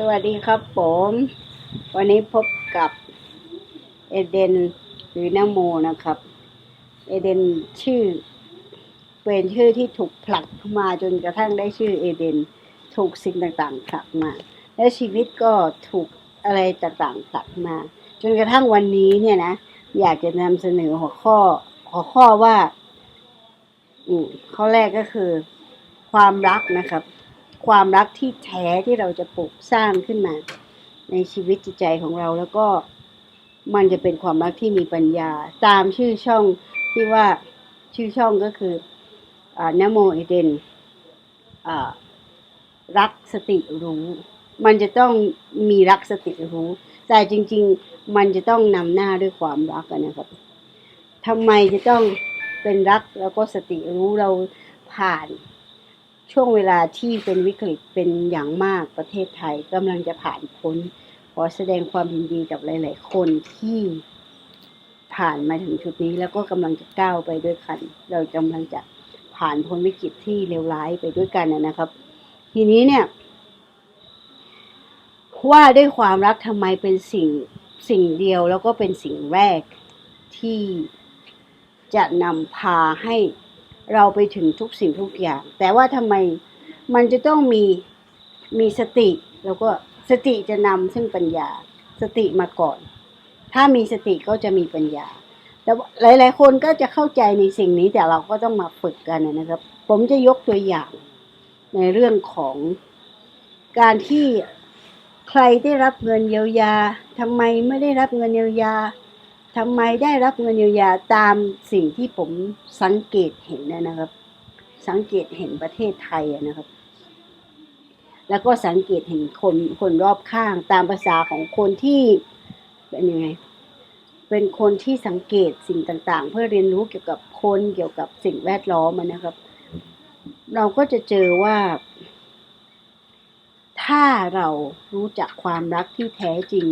สวัสดีครับผม วันนี้พบกับเอเดนหรือนโมนะครับ เอเดนชื่อ เป็นชื่อที่ถูกผลักมาจนกระทั่งได้ชื่อเอเดน ถูกสิ่งต่างๆผลักมา และชีวิตก็ถูกอะไรต่างๆผลักมา จนกระทั่งวันนี้เนี่ยนะ อยากจะนำเสนอหัวข้อหัวข้อว่า อืมข้อแรกก็คือ ความรักนะครับ ความรักที่แท้ที่เราจะปลูกสร้างขึ้นมา ในชีวิตจิตใจของเราแล้วก็มันจะเป็นความรักที่มีปัญญา ตามชื่อช่องที่ว่าชื่อช่องก็คืออานโมเอเดนอ่ารักสติรู้ มันจะต้องมีรักสติรู้ แต่จริง ๆ มันจะต้องนำหน้าด้วยความรักนะครับทำไมจะต้องเป็นรักแล้วก็สติรู้เราผ่าน ช่วงเวลาที่เป็นวิกฤตเป็นอย่างมากประเทศไทยกำลังจะผ่านพ้น ขอแสดงความยินดีกับหลาย ๆ คนที่ผ่านมาถึงจุดนี้แล้วก็กำลังจะก้าวไปด้วยกัน เรากำลังจะผ่านพ้นวิกฤตที่เลวร้ายไปด้วยกันนะนะครับ ทีนี้เนี่ย ว่าด้วยความรักทำไมเป็นสิ่งสิ่งเดียวแล้วก็เป็นสิ่งแรกที่จะนำพาให้ เราไปถึงทุกสิ่งทุกอย่าง แต่ว่าทำไมมันจะต้องมีมีสติ แล้วก็สติจะนำซึ่งปัญญา สติมาก่อน ถ้ามีสติก็จะมีปัญญาแต่หลาย ๆ คนก็จะเข้าใจในสิ่งนี้แต่เราก็ต้องมาฝึกกันนะครับ ผมจะยกตัวอย่างในเรื่องของการที่ใครได้รับเงินเยียวยาทำไมไม่ได้รับเงินเยียวยา ทำไมได้รับเงินเยียวยาตามสิ่งที่ผมสังเกตเห็นนะครับ สังเกตเห็นประเทศไทยนะครับ แล้วก็สังเกตเห็นคนคนรอบข้างตามภาษาของคนที่เป็นยังไงเป็นคนที่สังเกตสิ่งต่างๆ เพื่อเรียนรู้เกี่ยวกับคนเกี่ยวกับสิ่งแวดล้อมนะครับ เราก็จะเจอว่า ถ้าเรารู้จักความรักที่แท้จริง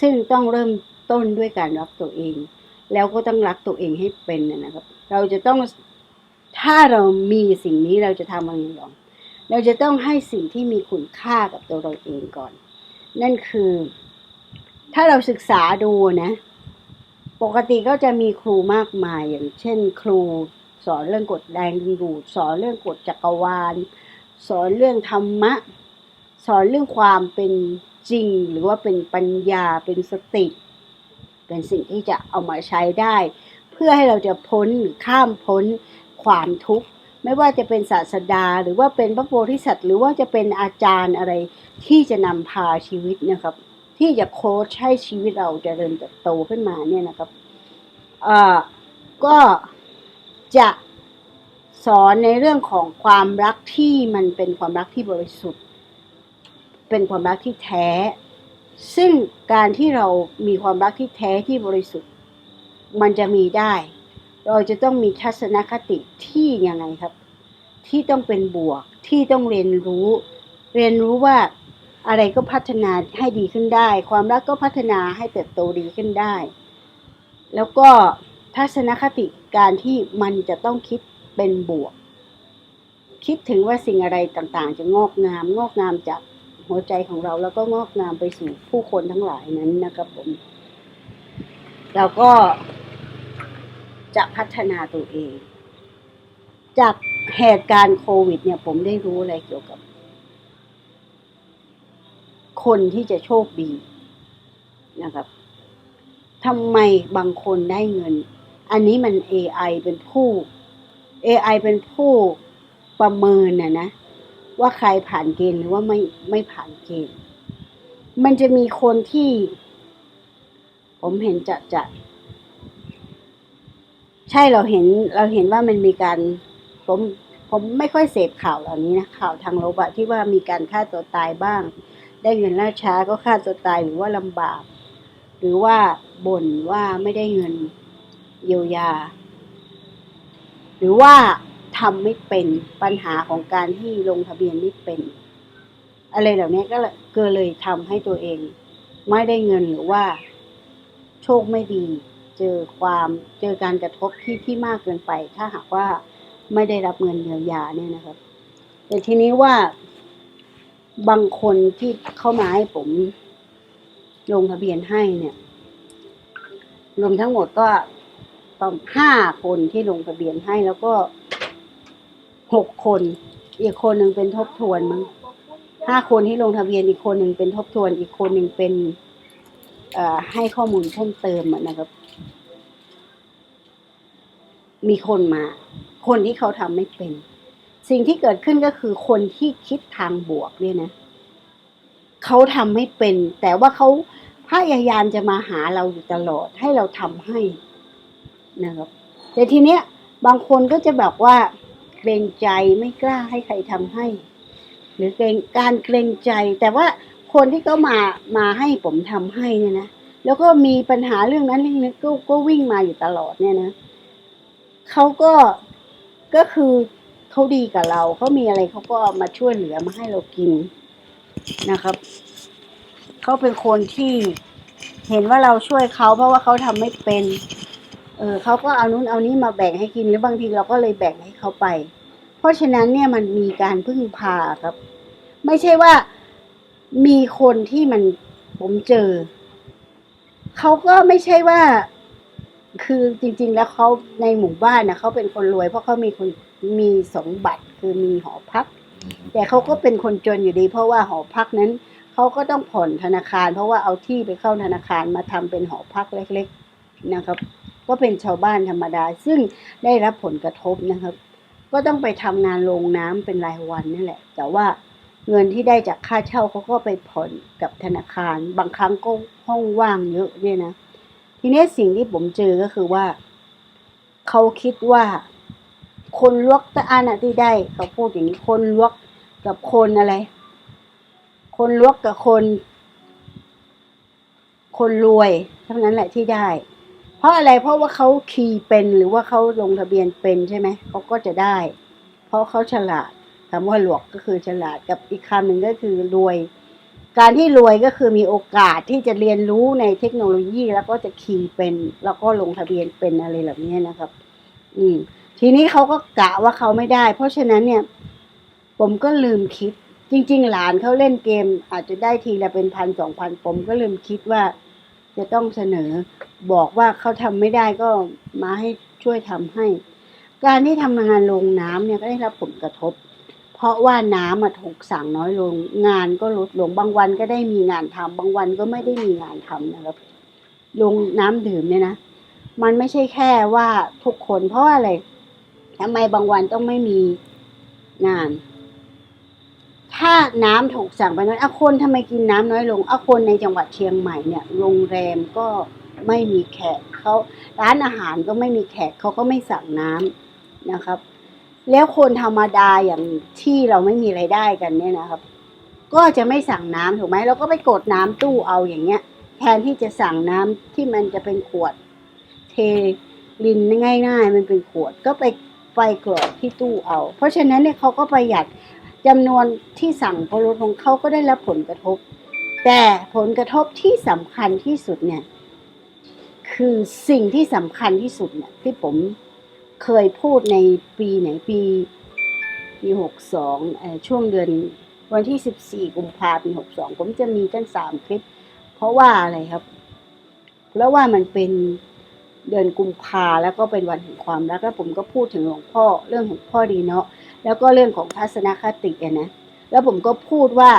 ซึ่งต้องเริ่ม ต้นด้วยการรักตัวเอง แล้วก็ต้องรักตัวเองให้เป็นนะครับ เราจะต้องถ้าเรามีสิ่งนี้เราจะทำอะไรหรอเราจะต้องให้สิ่งที่มีคุณค่ากับตัวเราเองก่อน นั่นคือ ถ้าเราศึกษาดูนะ ปกติก็จะมีครูมากมายอย่างเช่น ครูสอนเรื่องกฎแรงดึงดูดสอนเรื่องกฎจักรวาล สอนเรื่องธรรมะ สอนเรื่องความเป็นจริง หรือว่าเป็นปัญญาเป็นสติ เป็นสิ่งที่จะเอามาใช้ได้ เพื่อให้เราจะพ้นข้ามพ้นความทุกข์ไม่ว่าจะเป็นศาสดา หรือว่าเป็นพระโพธิสัตว์ หรือว่าจะเป็นอาจารย์อะไรที่จะนำพาชีวิตนะครับ ที่จะโค้ชให้ชีวิตเราจเจริญเติบโตขึ้นมาเนี่ยนะครับเอ่อก็จะสอนในเรื่องของความรักที่มันเป็นความรักที่บริสุทธิ์ เป็นความรักที่แท้ ซึ่งการที่เรามีความรักที่แท้ที่บริสุทธิ์ มันจะมีได้ เราจะต้องมีทัศนคติที่ยังไงครับ ที่ต้องเป็นบวกที่ต้องเรียนรู้ เรียนรู้ว่าอะไรก็พัฒนาให้ดีขึ้นได้ ความรักก็พัฒนาให้เติบโตดีขึ้นได้ แล้วก็ทัศนคติการที่มันจะต้องคิดเป็นบวก คิดถึงว่าสิ่งอะไรต่างๆ จะงอกงาม งอกงามจาก หัวใจของเราแล้วก็งอกงามไปสู่ผู้คนทั้งหลายนั้นนะครับผม เราก็จะพัฒนาตัวเอง จากเหตุการณ์โควิด เนี่ย ผมได้รู้อะไรเกี่ยวกับ คนที่จะโชคดีนะครับทำไมบางคนได้เงิน อันนี้มัน AI เป็นผู้ AI เป็นผู้ประเมินนะนะ ว่าใครผ่านเกณฑ์หรือว่าไม่ไม่ผ่านเกณฑ์ มันจะมีคนที่ ผมเห็นจะจะใช่เราเห็นเราเห็นว่ามันมีการผมผมไม่ค่อยเสพข่าวเหล่านี้นะข่าวทางโลบะที่ว่ามีการฆ่าตัวตายบ้าง ได้เงินล่าช้าก็ฆ่าตัวตายหรือว่าลำบาก หรือว่าบ่นว่าไม่ได้เงินเยียวยา หรือว่า ทำไม่เป็นปัญหาของการที่ลงทะเบียนไม่เป็น อะไรเหล่านี้ก็เลยก็เลยทำให้ตัวเอง ไม่ได้เงินหรือว่า โชคไม่ดี เจอความเจอการกระทบที่ที่มากเกินไป ถ้าหากว่าไม่ได้รับเงินเยียวยาเนี่ยนะครับ แต่ทีนี้ว่าบางคนที่เข้ามาให้ผม ลงทะเบียนให้เนี่ยรวมทั้งหมดก็ประมาณห้าคนที่ลงทะเบียนให้แล้วก็ หกคน อีกคนหนึ่งเป็นทบทวนมั้งห้าคนที่ลงทะเบียนอีกคนหนึ่งเป็นทบทวน อีกคนหนึ่งเป็นให้ข้อมูลเพิ่มเติมอะนะครับ มีคนมา คนที่เขาทำไม่เป็น สิ่งที่เกิดขึ้นก็คือคนที่คิดทางบวกเนี่ยนะเขาทำไม่เป็น แต่ว่าเขาพยายามจะมาหาเราอยู่ตลอดให้เราทำให้นะครับแต่ทีเนี้ย บางคนก็จะแบบว่า เกรงใจไม่กล้าให้ใครทำให้ หรือเกรงการเกรงใจ แต่ว่าคนที่เขามามาให้ผมทำให้เนี่ยนะแล้วก็มีปัญหาเรื่องนั้นเรื่องนี้ก็ก็วิ่งมาอยู่ตลอดเนี่ยนะเขาก็ก็คือเขาดีกับเราเขามีอะไรเขาก็มาช่วยเหลือมาให้เรากินนะครับเขาเป็นคนที่เห็นว่าเราช่วยเขาเพราะว่าเขาทำไม่เป็น เออเขาก็เอานู้นเอานี้มาแบ่งให้กินหรือบางทีเราก็เลยแบ่งให้เขาไป เพราะฉะนั้นเนี่ยมันมีการพึ่งพาครับ ไม่ใช่ว่ามีคนที่มันผมเจอ เขาก็ไม่ใช่ว่า คือจริง ๆ แล้วเขาในหมู่บ้านนะเขาเป็นคนรวย เพราะเขามีคนมีสมบัติคือมีหอพัก แต่เขาก็เป็นคนจนอยู่ดี เพราะว่าหอพักนั้นเขาก็ต้องผ่อนธนาคาร เพราะว่าเอาที่ไปเข้าธนาคารมาทำเป็นหอพักเล็ก ๆ นะครับ ก็เป็นชาวบ้านธรรมดา ซึ่งได้รับผลกระทบนะครับ ก็ต้องไปทำงานโรงน้ำเป็นรายวันนี่แหละ แต่ว่าเงินที่ได้จากค่าเช่าเขาก็ไปผ่อนกับธนาคาร บางครั้งก็ห้องว่างเยอะเนี่ยนะ ทีนี้สิ่งที่ผมเจอก็คือว่า เขาคิดว่า คนลวกตะอันะที่ได้เขาพูดอย่างนี้คนลวกกับคนอะไร คนลวกกับคน คนรวยเท่านั้นแหละที่ได้ ราะอะไรเพราะว่าเขาคีย์เป็นหรือว่าเขาลงทะเบียนเป็นใช่ไหมเขาก็จะได้ เพราะเขาฉลาดคำว่าหลวกก็คือฉลาดกับอีกคำหนึ่งก็คือรวย การที่รวยก็คือมีโอกาสที่จะเรียนรู้ในเทคโนโลยี แล้วก็จะคีย์เป็น แล้วก็ลงทะเบียนเป็นอะไรแบบนี้นะครับ อืม ทีนี้เขาก็กะว่าเขาไม่ได้ เพราะฉะนั้นเนี่ย ผมก็ลืมคิด จริง ๆ หลานเขาเล่นเกม อาจจะได้ทีละเป็นพันสองพันผมก็ลืมคิดว่า จะต้องเสนอ บอกว่าเขาทำไม่ได้ก็มาให้ช่วยทำให้ การที่ทำงานลงน้ำเนี่ยก็ได้รับผลกระทบ เพราะว่าน้ำมาถูกสั่งน้อยลง งานก็ลดลงบางวันก็ได้มีงานทำบางวันก็ไม่ได้มีงานทำนะครับลงน้ำดื่มเนี่ยนะมันไม่ใช่แค่ว่าทุกคนเพราะอะไรทำไมบางวันต้องไม่มีงาน ถ้าน้ำถูกสั่งไปน้อยอะคนทำไมกินน้ำน้อยลงอะคนในจังหวัดเชียงใหม่เนี่ยโรงแรมก็ไม่มีแขกเขาร้านอาหารก็ไม่มีแขกเขาก็ไม่สั่งน้ำนะครับ แล้วคนธรรมดาอย่างที่เราไม่มีไรายได้กันเนี่ยนะครับ ก็จะไม่สั่งน้ำถูกไหมเราก็ไปกดน้ำตู้เอาอย่างเงี้ย แทนที่จะสั่งน้ำที่มันจะเป็นขวด เทลินง่ายๆมันเป็นขวดก็ไปไปกรอกที่ตู้เอา เพราะฉะนั้นเนี่ยเขาก็ประหยัด จำนวนที่สั่งพอลดลงเขาก็ได้รับผลกระทบ แต่ผลกระทบที่สำคัญที่สุดเนี่ยคือสิ่งที่สำคัญที่สุดเนี่ยที่ผมเคยพูดในปีไหนปีปีหกสองช่วงเดือนวันที่สิบสี่กุมภาพันธ์ปีหกสองผมจะมีตั้งสามคลิป เพราะว่าอะไรครับแล้วว่ามันเป็นเดือนกุมภาแล้วก็เป็นวันแห่งความรักแล้วผมก็พูดถึงหลวงพ่อเรื่องของพ่อดีเนาะ แล้วก็เรื่องของทัศนคติอะนะแล้วผมก็พูดว่า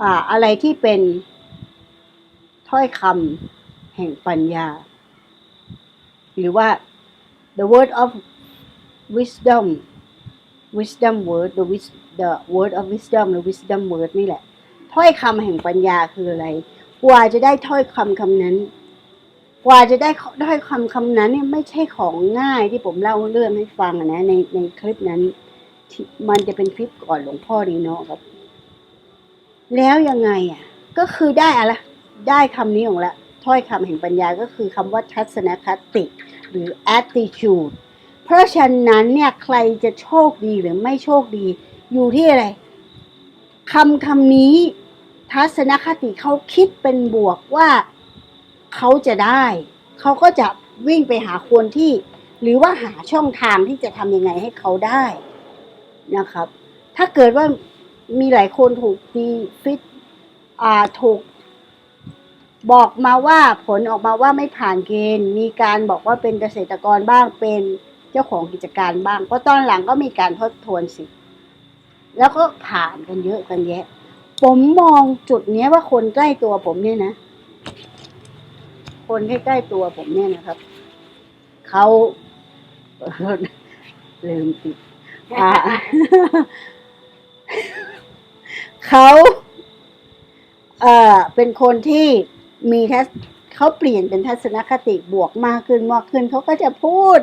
อ่าอะไรที่เป็นถ้อยคำแห่งปัญญา หรือว่า the word of wisdom wisdom word the wis the word of wisdom หรือ wisdom word นี่แหละ ถ้อยคำแห่งปัญญาคืออะไร กว่าจะได้ถ้อยคำคำนั้น กว่าจะได้ถ้อยคำคำนั้นเนี่ยไม่ใช่ของง่ายที่ผมเล่าเรื่องให้ฟังอะนะในในคลิปนั้น มันจะเป็นคลิปก่อนหลวงพ่อดีเนาะครับ แล้วยังไงอะ ก็คือได้อะไรได้คำนี้ของละถ้อยคำแห่งปัญญาก็คือคำว่าทัศนคติหรือ attitude เพราะฉะนั้นเนี่ยใครจะโชคดีหรือไม่โชคดี อยู่ที่อะไรคำคำนี้ ทัศนคติเขาคิดเป็นบวกว่าเขาจะได้ เขาก็จะวิ่งไปหาคนที่ หรือว่าหาช่องทางที่จะทำยังไงให้เขาได้ นะครับ ถ้าเกิดว่ามีหลายคนถูกดีฟิตอ่าถูกบอกมาว่าผลออกมาว่าไม่ผ่านเกณฑ์ มีการบอกว่าเป็นเกษตรกรบ้างเป็นเจ้าของกิจการบ้างเพราะตอนหลังก็มีการทดทวนสิทธิ์แล้วก็ผ่านกันเยอะกันแยะ ผมมองจุดนี้ว่าคนใกล้ตัวผมเนี่ยนะ คนใกล้ๆตัวผมเนี่ยนะครับ เขาลืมปิด อ่า เขาเอ่อเป็นคนที่มีทัศเขาเปลี่ยนเป็นทัศนคติบวกมากขึ้นมากขึ้นเขาก็จะพูด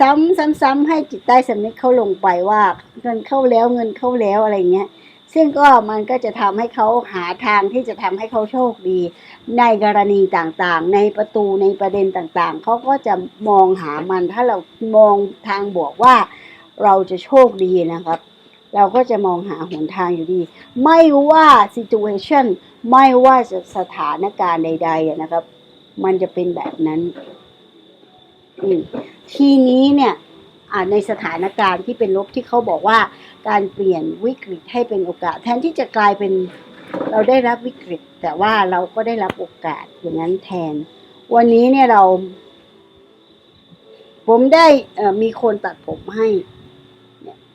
ซ้ำซ้ำซ้ำให้จิตใต้สำนึกเขาลงไปว่า เงินเข้าแล้วเงินเข้าแล้วอะไรเงี้ย ซึ่งก็มันก็จะทำให้เขาหาทางที่จะทำให้เขาโชคดี ในกรณีต่างๆ ในประตูในประเด็นต่างๆ เขาก็จะมองหามันถ้าเรามองทางบวกว่า เราจะโชคดีนะครับ เราก็จะมองหาหนทางอยู่ดี ไม่ว่า situation ไม่ว่าจะสถานการณ์ใด ๆ นะครับ มันจะเป็นแบบนั้นทีนี้เนี่ยในสถานการณ์ที่เป็นลบที่เขาบอกว่าการเปลี่ยนวิกฤตให้เป็นโอกาส แทนที่จะกลายเป็นเราได้รับวิกฤต แต่ว่าเราก็ได้รับโอกาสอย่างนั้นแทน วันนี้เนี่ยเรา ผมได้มีคนตัดผมให้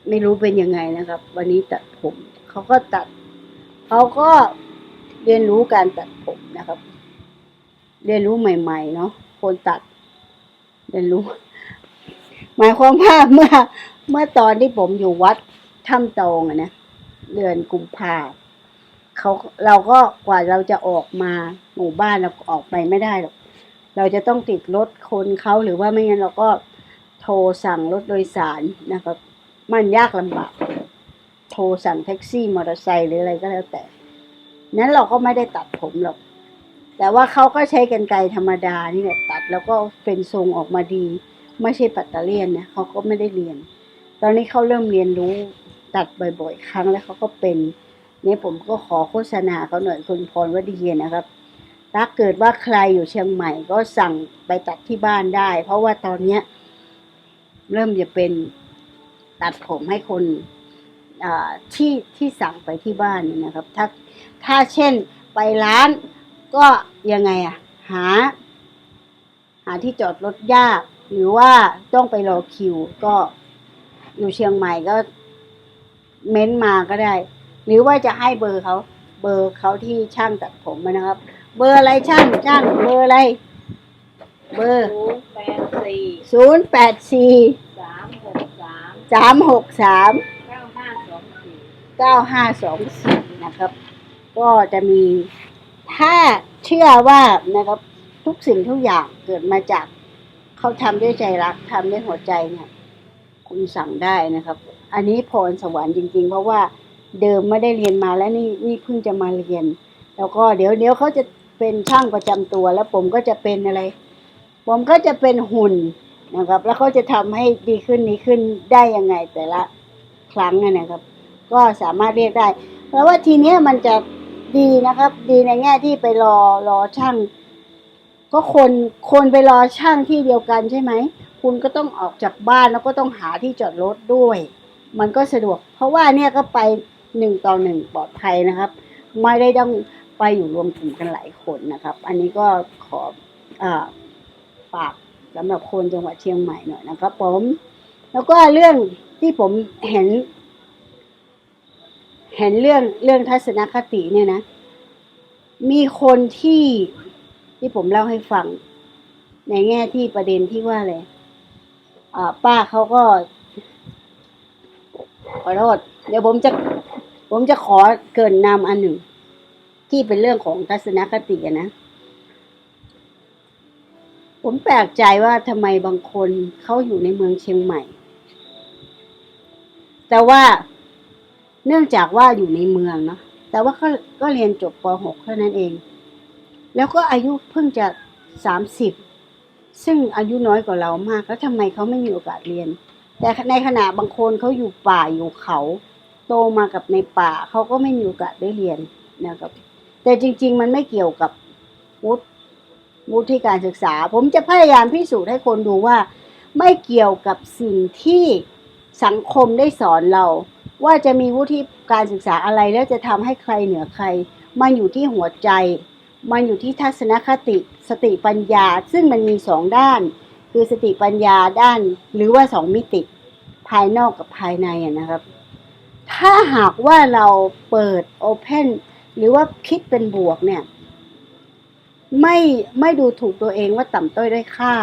ไม่รู้เป็นยังไงนะครับ วันนี้ตัดผมเขาก็ตัดเขาก็เรียนรู้การตัดผมนะครับ เรียนรู้ใหม่ๆเนาะคนตัด เรียนรู้ หมายความว่าเมื่อ เมื่อตอนที่ผมอยู่วัดถ้ำตองอะนะเดือนกุมภาเขาเราก็กว่าเราจะออกมาหมู่บ้านเราออกไปไม่ได้หรอกเราจะต้องติดรถคนเขาหรือว่าไม่งั้นเราก็โทรสั่งรถโดยสารนะครับ มันยากลำบาก โทรสั่งแท็กซี่มอเตอร์ไซค์หรืออะไรก็แล้วแต่ นั้นเราก็ไม่ได้ตัดผมหรอก แต่ว่าเขาก็ใช้กันไกรธรรมดานี่แหละตัดแล้วก็เป็นทรงออกมาดี ไม่ใช่ปัตตอร์เลียนนะเขาก็ไม่ได้เรียน ตอนนี้เขาเริ่มเรียนรู้ตัดบ่อยๆ ครั้งแล้วเขาก็เป็นนี่ผมก็ขอโฆษณาเขาหน่อยคุณพรวดีนะครับถ้าเกิดว่าใครอยู่เชียงใหม่ก็สั่งไปตัดที่บ้านได้ เพราะว่าตอนเนี้ย เริ่มจะเป็น ตัดผมให้คนอ่าที่ที่สั่งไปที่บ้านเนี่ยนะครับ ถ้าถ้าเช่นไปร้านก็ยังไงอะหา หาที่จอดรถยาก หรือว่าต้องไปรอคิว ก็อยู่เชียงใหม่ก็เม้นมาก็ได้ หรือว่าจะให้เบอร์เขาเบอร์เขาที่ช่างตัดผมอะนะครับ เบอร์อะไรช่างช่างเบอร์อะไร เบอร์ศูนย์แปดสี่ศูนย์แปดสี่สามหกสาม สามหกสามเก้าห้าสองสี่เก้าห้าสองสี่นะครับ ก็จะมีถ้าเชื่อว่านะครับทุกสิ่งทุกอย่างเกิดมาจากเขาทำด้วยใจรักทำด้วยหัวใจเนี่ยคุณสั่งได้นะครับ อันนี้พรสวรรค์จริง ๆ เพราะว่าเดิมไม่ได้เรียนมาแล้วนี่นี่เพิ่งจะมาเรียน แล้วก็เดี๋ยวเดี๋ยวเขาจะเป็นช่างประจำตัว แล้วผมก็จะเป็นอะไร ผมก็จะเป็นหุ่น นะครับ แล้วเขาจะทำให้ดีขึ้นนี้ขึ้นได้ยังไงแต่ละครั้งอะนะครับ ก็สามารถเรียกได้ เพราะว่าทีเนี้ยมันจะดีนะครับ ดีในแง่ที่ไปรอรอช่างก็คนคนไปรอช่างที่เดียวกันใช่ไหมคุณก็ต้องออกจากบ้านแล้วก็ต้องหาที่จอดรถด้วย มันก็สะดวก เพราะว่าเนี่ยก็ไปหนึ่งต่อหนึ่งปลอดภัยนะครับ ไม่ได้ต้องไปอยู่รวมกลุ่มกันหลายคนนะครับ อันนี้ก็ขออฝาก สำหรับคนจังหวัดเชียงใหม่หน่อยนะครับผม แล้วก็เรื่องที่ผมเห็น เห็นเรื่องเรื่องทัศนคติเนี่ยนะ มีคนที่ที่ผมเล่าให้ฟัง ในแง่ที่ประเด็นที่ว่าอะไรป้าเขาก็ขอโทษเดี๋ยวผมจะผมจะขอเกินนำอันหนึ่ง ที่เป็นเรื่องของทัศนคตินะ ผมแปลกใจว่าทำไมบางคนเขาอยู่ในเมืองเชียงใหม่ แต่ว่าเนื่องจากว่าอยู่ในเมืองเนาะแต่ว่าก็ก็เรียนจบป .6 เท่านั้นเอง แล้วก็อายุเพิ่งจะสามสิบซึ่งอายุน้อยกว่าเรามาก แล้วทำไมเขาไม่มีโอกาสเรียน แต่ในขณะบางคนเขาอยู่ป่าอยู่เขา โตมากับในป่าเขาก็ไม่มีโอกาสได้เรียนนะครับแต่จริง ๆ มันไม่เกี่ยวกับวุฒิ วุฒิการศึกษา ผมจะพยายามพิสูจน์ให้คนดูว่า ไม่เกี่ยวกับสิ่งที่สังคมได้สอนเรา ว่าจะมีวุฒิการศึกษาอะไรแล้วจะทำให้ใครเหนือใคร มันอยู่ที่หัวใจ มันอยู่ที่ทัศนคติ สติปัญญา ซึ่งมันมีสองด้าน คือสติปัญญาด้าน หรือว่าสองมิติ ภายนอกกับภายในนะครับ ถ้าหากว่าเราเปิดโอเพนหรือว่าคิดเป็นบวกเนี่ย ไม่ไม่ดูถูกตัวเองว่าต่ำต้อยด้อยค่า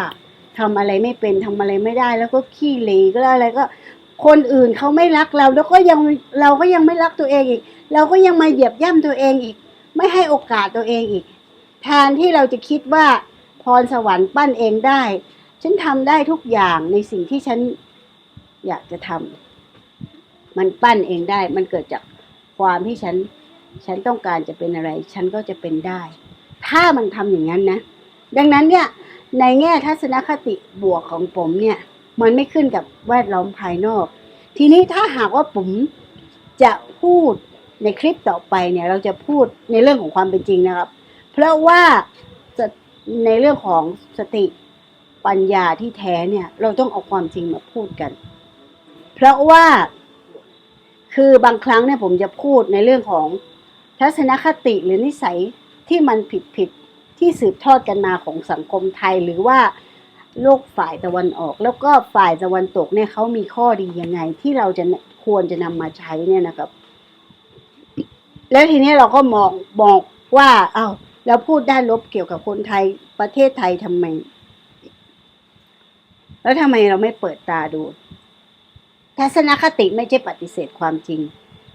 ทำอะไรไม่เป็นทำอะไรไม่ได้ แล้วก็ขี้เหร่ก็อะไรก็ คนอื่นเขาไม่รักเรา แล้วก็ยังเราก็ยังไม่รักตัวเองอีก เราก็ยังมาเหยียบย่ำตัวเองอีก ไม่ให้โอกาสตัวเองอีก แทนที่เราจะคิดว่าพรสวรรค์ปั้นเองได้ ฉันทำได้ทุกอย่างในสิ่งที่ฉันอยากจะทำมันปั้นเองได้ มันเกิดจากความที่ฉัน ฉันต้องการจะเป็นอะไร ฉันก็จะเป็นได้ ถ้ามันทำอย่างนั้นนะ ดังนั้นเนี่ยในแง่ทัศนคติบวกของผมเนี่ย มันไม่ขึ้นกับแวดล้อมภายนอก ทีนี้ถ้าหากว่าผมจะพูดในคลิปต่อไปเนี่ย เราจะพูดในเรื่องของความเป็นจริงนะครับ เพราะว่าในเรื่องของสติปัญญาที่แท้เนี่ย เราต้องเอาความจริงมาพูดกัน เพราะว่าคือบางครั้งเนี่ยผมจะพูดในเรื่องของทัศนคติหรือนิสัย ที่มันผิดผิดๆที่สืบทอดกันมาของสังคมไทยหรือว่าโลกฝ่ายตะวันออก แล้วก็ฝ่ายตะวันตกเนี่ยเขามีข้อดียังไง ที่เราจะควรจะนำมาใช้เนี่ยนะครับ แล้วทีนี้เราก็มองบอกว่าเอา้าแล้วพูดด้านลบเกี่ยวกับคนไทยประเทศไทยทำไม แล้วทำไมเราไม่เปิดตาดู ทัศนคติไม่ใช่ปฏิเสธความจริง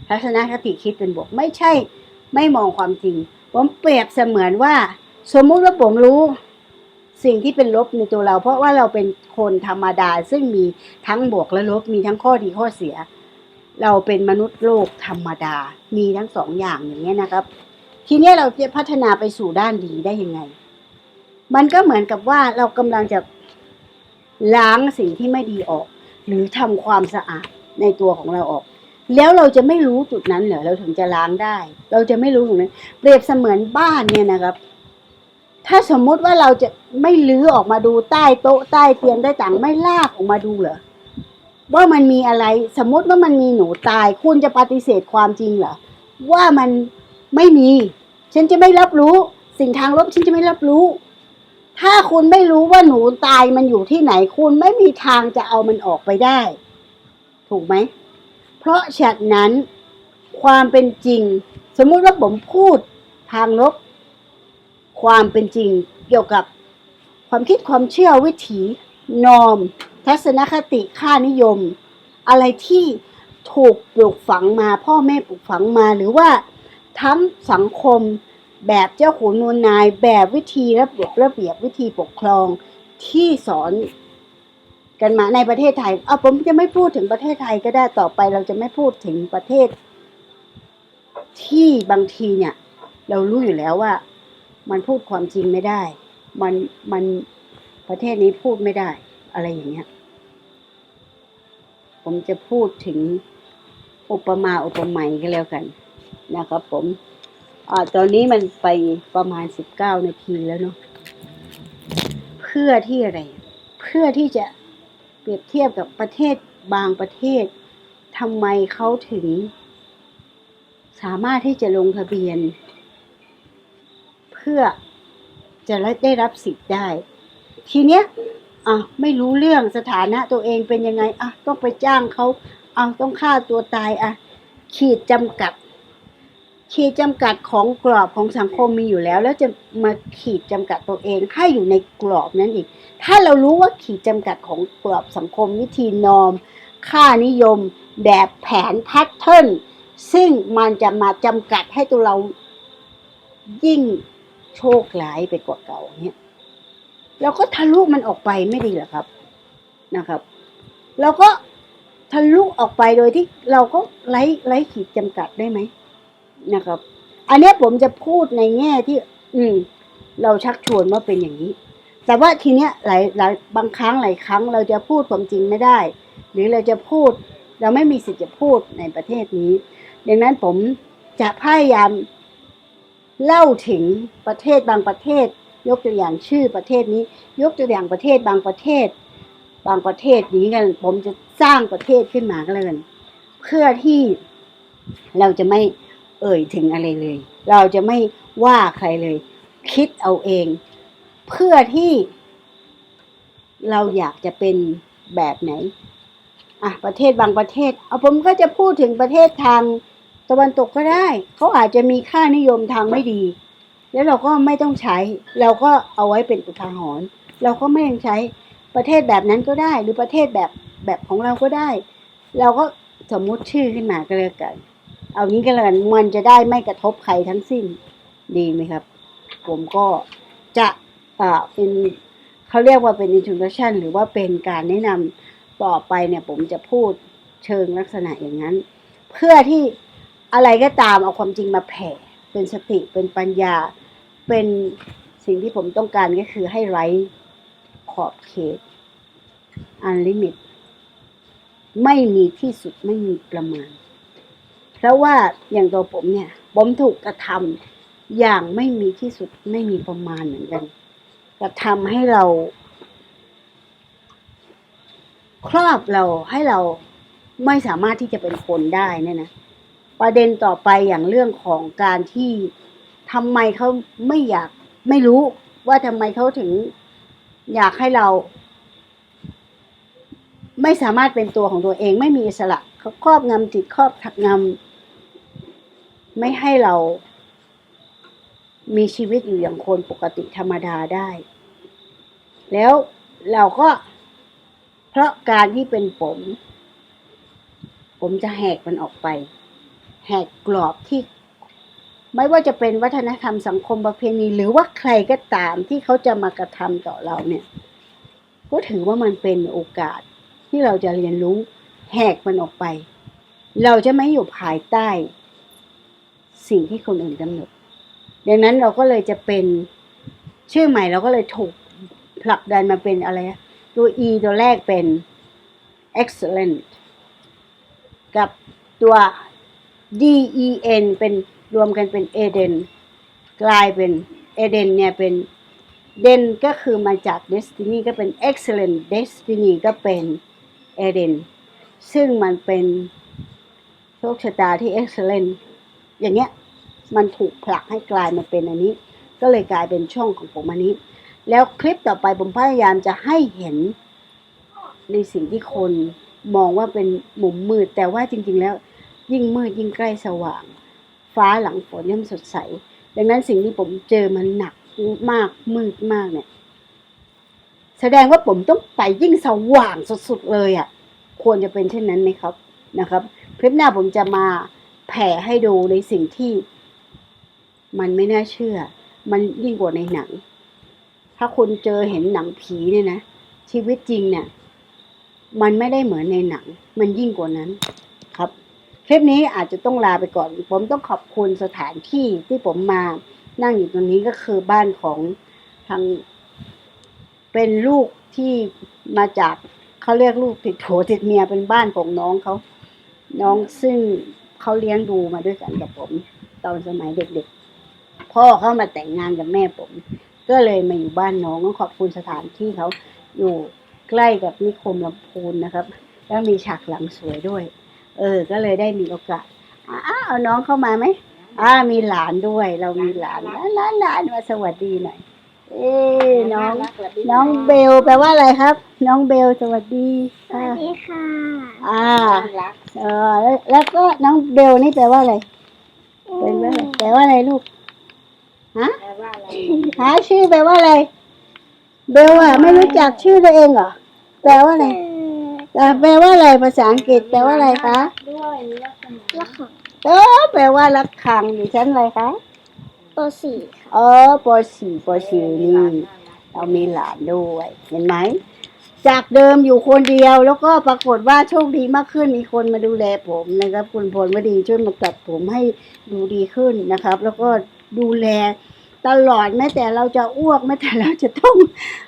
ทัศนคติคิดเป็นบวกไม่ใช่ ไม่มองความจริง ผมเปรียบเสมือนว่า สมมุติว่าผมรู้สิ่งที่เป็นลบในตัวเรา เพราะว่าเราเป็นคนธรรมดา ซึ่งมีทั้งบวกและลบมีทั้งข้อดีข้อเสีย เราเป็นมนุษย์โลกธรรมดา มีทั้งสองอย่างอย่างนี้นะครับ ทีนี้เราจะพัฒนาไปสู่ด้านดีได้ยังไง มันก็เหมือนกับว่าเรากำลังจะล้างสิ่งที่ไม่ดีออก หรือทำความสะอาดในตัวของเราออก แล้วเราจะไม่รู้จุดนั้นเหรอเราถึงจะล้างได้ เราจะไม่รู้ตรงนั้นเปรียบเสมือนบ้านเนี่ยนะครับ ถ้าสมมุติว่าเราจะไม่ลื้อออกมาดูใต้โต๊ะใต้เตียงได้ต่างไม่ลากออกมาดูเหรอว่ามันมีอะไรสมมติว่ามันมีหนูตาย คุณจะปฏิเสธความจริงเหรอว่ามันไม่มี ฉันจะไม่รับรู้ สิ่งทางลบฉันจะไม่รับรู้ ถ้าคุณไม่รู้ว่าหนูตายมันอยู่ที่ไหน คุณไม่มีทางจะเอามันออกไปได้ ถูกไหม เพราะฉะนั้น ความเป็นจริง สมมุติว่าผมพูดทางลบ ความเป็นจริงเกี่ยวกับความคิดความเชื่อวิถี นอม ทัศนคติค่านิยม อะไรที่ถูกปลูกฝังมา พ่อแม่ปลูกฝังมาหรือว่าทั้งสังคมแบบเจ้าขุนนวลนายแบบวิธีระเบียบระเบียบวิธีปกครองที่สอน กันมาในประเทศไทยเอาผมจะไม่พูดถึงประเทศไทยก็ได้ต่อไปเราจะไม่พูดถึงประเทศ ที่บางทีเนี่ย เรารู้อยู่แล้วว่า มันพูดความจริงไม่ได้ มันมันประเทศนี้พูดไม่ได้ อะไรอย่างเงี้ย ผมจะพูดถึงอุปมาอุปไมยก็แล้วกันนะครับ ผมอ่าตอนนี้มันไปประมาณสิบเก้านาทีแล้วเนาะเพื่อที่อะไร เพื่อที่จะ เปรียบเทียบกับประเทศบางประเทศทำไมเขาถึง สามารถที่จะลงทะเบียน เพื่อจะได้รับสิทธิ์ได้ ทีเนี้ยอะไม่รู้เรื่องสถานะตัวเองเป็นยังไงอะต้องไปจ้างเขาอะต้องฆ่าตัวตายอะขีดจำกัด ขีดจำกัดของกรอบของสังคมมีอยู่แล้ว แล้วจะมาขีดจำกัดตัวเองให้อยู่ในกรอบนั้นอีก ถ้าเรารู้ว่าขีดจำกัดของกรอบสังคมวิธีนอม ค่านิยม แบบแผนแพทเทิร์นซึ่งมันจะมาจำกัดให้ตัวเรายิ่งโชคร้ายไปกว่าเก่าเนี่ยเราก็ทะลุมันออกไปไม่ดีหรอครับนะครับ เราก็ทะลุออกไปโดยที่เราก็ไล่ไล่ขีดจำกัดได้ไหม นะครับ อันนี้ผมจะพูดในแง่ที่ อืม เราชักชวนว่าเป็นอย่างนี้ แต่ว่าทีเนี้ยหลายหลายบางครั้งหลายครั้งเราจะพูดความจริงไม่ได้ หรือเราจะพูด เราไม่มีสิทธิ์จะพูดในประเทศนี้ ดังนั้นผมจะพยายามเล่าถึงประเทศบางประเทศ ยกตัวอย่างชื่อประเทศนี้ ยกตัวอย่างประเทศบางประเทศ บางประเทศนี้กัน ผมจะสร้างประเทศขึ้นมาก็แล้วกันเเพื่อที่เราจะไม่ เอ่ยถึงอะไรเลย เราจะไม่ว่าใครเลย คิดเอาเอง เพื่อที่เราอยากจะเป็นแบบไหนอะประเทศบางประเทศ เอาผมก็จะพูดถึงประเทศทางตะวันตกก็ได้ เขาอาจจะมีค่านิยมทางไม่ดี แล้วเราก็ไม่ต้องใช้ เราก็เอาไว้เป็นอุทาหรณ์เราก็ไม่ต้องใช้ประเทศแบบนั้นก็ได้ หรือประเทศแบบแบบของเราก็ได้ เราก็สมมุติชื่อขึ้นมาก็แล้วกัน เอางี้ก็แล้วกันมันจะได้ไม่กระทบใครทั้งสิ้นดีไหมครับ ผมก็จะอ่าเป็นเขาเรียกว่าเป็น introduction หรือว่าเป็นการแนะนำต่อไปเนี่ย ผมจะพูดเชิงลักษณะอย่างนั้น เพื่อที่อะไรก็ตามเอาความจริงมาแผ่ เป็นสติเป็นปัญญา เป็นสิ่งที่ผมต้องการก็คือให้ไร้ขอบเขตอันลิมิต ไม่มีที่สุดไม่มีประมาณ เพราะว่าอย่างตัวผมเนี่ยผมถูกกระทำอย่างไม่มีที่สุดไม่มีประมาณเหมือนกันกระทำให้เรา ครอบเราให้เราไม่สามารถที่จะเป็นคนได้เนี่ยนะประเด็นต่อไปอย่างเรื่องของการที่ทำไมเขาไม่อยากไม่รู้ว่าทำไมเขาถึงอยากให้เรา ไม่สามารถเป็นตัวของตัวเอง ไม่มีอิสระ เขาครอบงำจิตครอบงำไม่ให้เรา มีชีวิตอยู่อย่างคนปกติธรรมดาได้ แล้วเราก็เพราะการที่เป็นผม ผมจะแหกมันออกไป แหกกรอบที่ ไม่ว่าจะเป็นวัฒนธรรมสังคมประเพณีหรือว่าใครก็ตามที่เขาจะมากระทำต่อเราเนี่ย ก็ถือว่ามันเป็นโอกาสที่เราจะเรียนรู้ แหกมันออกไป เราจะไม่อยู่ภายใต้ สิ่งที่คนอื่นกำหนด ดังนั้นเราก็เลยจะเป็นชื่อใหม่เราก็เลยถูกผลักดันมาเป็นอะไร ตัว e ตัวแรกเป็น excellent กับตัว D E N เป็นรวมกันเป็นเอเดนกลายเป็นเอเดนเนี่ยเป็นเดนก็คือมาจาก destiny ก็เป็น excellent destiny ก็เป็นเอเดน ซึ่งมันเป็นโชคชะตาที่ excellent อย่างเงี้ยมันถูกผลักให้กลายมาเป็นอันนี้ ก็เลยกลายเป็นช่องของผมอันนี้ แล้วคลิปต่อไปผมพยายามจะให้เห็นในสิ่งที่คนมองว่าเป็นมุมมืด แต่ว่าจริง ๆ แล้ว ยิ่งมืดยิ่งใกล้สว่าง ฟ้าหลังฝนย่อมสดใส ดังนั้นสิ่งที่ผมเจอมันหนักมากมืดมากเนี่ย แสดงว่าผมต้องไปยิ่งสว่างสุดๆเลยอะ่ะ ควรจะเป็นเช่นนั้นไหมครับนะครับ คลิปหน้าผมจะมาแผ่ให้ดูในสิ่งที่ มันไม่น่าเชื่อ มันยิ่งกว่าในหนัง ถ้าคุณเจอเห็นหนังผีเนี่ยนะชีวิตจริงเนี่ย มันไม่ได้เหมือนในหนัง มันยิ่งกว่านั้นครับ คลิปนี้อาจจะต้องลาไปก่อน ผมต้องขอบคุณสถานที่ที่ผมมานั่งอยู่ตรงนี้ก็คือบ้านของทางเป็นลูกที่มาจาก เขาเรียกลูกติดโถติดเมียเป็นบ้านของน้องเขา น้องซึ่งเขาเลี้ยงดูมาด้วยกันกับผม ตอนสมัยเด็กๆ พ่อเขามาแต่งงานกับแม่ผม ก็เลยมาอยู่บ้านน้องต้องขอบคุณสถานที่เขาอยู่ใกล้กับนิคมลำพูนนะครับ แล้วมีฉากหลังสวยด้วย เออ ก็เลยได้มีโอกาสอ้าเอาน้องเข้ามาไหมอ่ามีหลานด้วย เรามีหลานหลานหลานมาสวัสดีหน่อย เอ้น้อง น้องเบลแปลว่าอะไรครับ น้องเบลสวัสดีสวัสดีค่ะอ่ารักเออแล้วแล้วก็น้องเบลนี่แปลว่าอะไรเป็นว่าอะไรแปลว่าอะไรลูกฮะแปลว่าอะไรหาชื่อแปลว่าอะไร เบลอะไม่รู้จักชื่อตัวเองเหรอแปลว่าอะไรเออแปลว่าอะไรภาษาอังกฤษแปลว่าอะไรคะด้วยมีลักษณะละค่ะเออแปลว่ารักขังอยู่ชั้นอะไรคะ ปสี่เออปสี่ปสี่นี่เรามีหลานด้วย เห็นไหม จากเดิมอยู่คนเดียว แล้วก็ปรากฏว่าโชคดีมากขึ้นมีคนมาดูแลผมนะครับ คุณพลวดีช่วยมาตัดผมให้ดูดีขึ้นนะครับ แล้วก็ดูแลตลอดแม้แต่เราจะอ้วกแม้แต่เราจะต้อง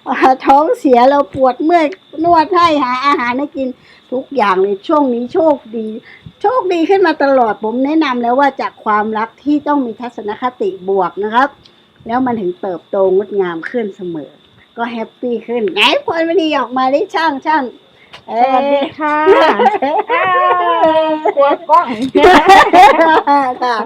อาท้องเสียเราปวดเมื่อยนวดให้หาอาหารให้กินทุกอย่างเลยช่วงนี้โชคดี โชคดีขึ้นมาตลอดผมแนะนำแล้วว่าจากความรักที่ต้องมีทัศนคติบวกนะครับ แล้วมันถึงเติบโตงดงามขึ้นเสมอ ก็แฮปปี้ขึ้นไงพลวดีออกมาได้ช่างช่างเอ้สวัสดียค่ะกลัวกล้อง ค่ะ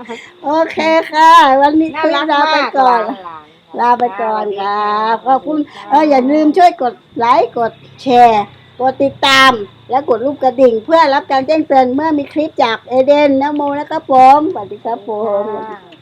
โอเคค่ะ วันนี้น่าคุยรักลาไปมากก่อนหลานๆลาไปก่อนครับขอบคุณเอออย่าลืมช่วยกดไลค์กดแชร์ก ดติดตามและกดรูปกระดิ่ง เพื่อรับการแจ้งเตือนเมื่อมีคลิปจากเอเดนนโมนะครับผมสวัสดีครับผม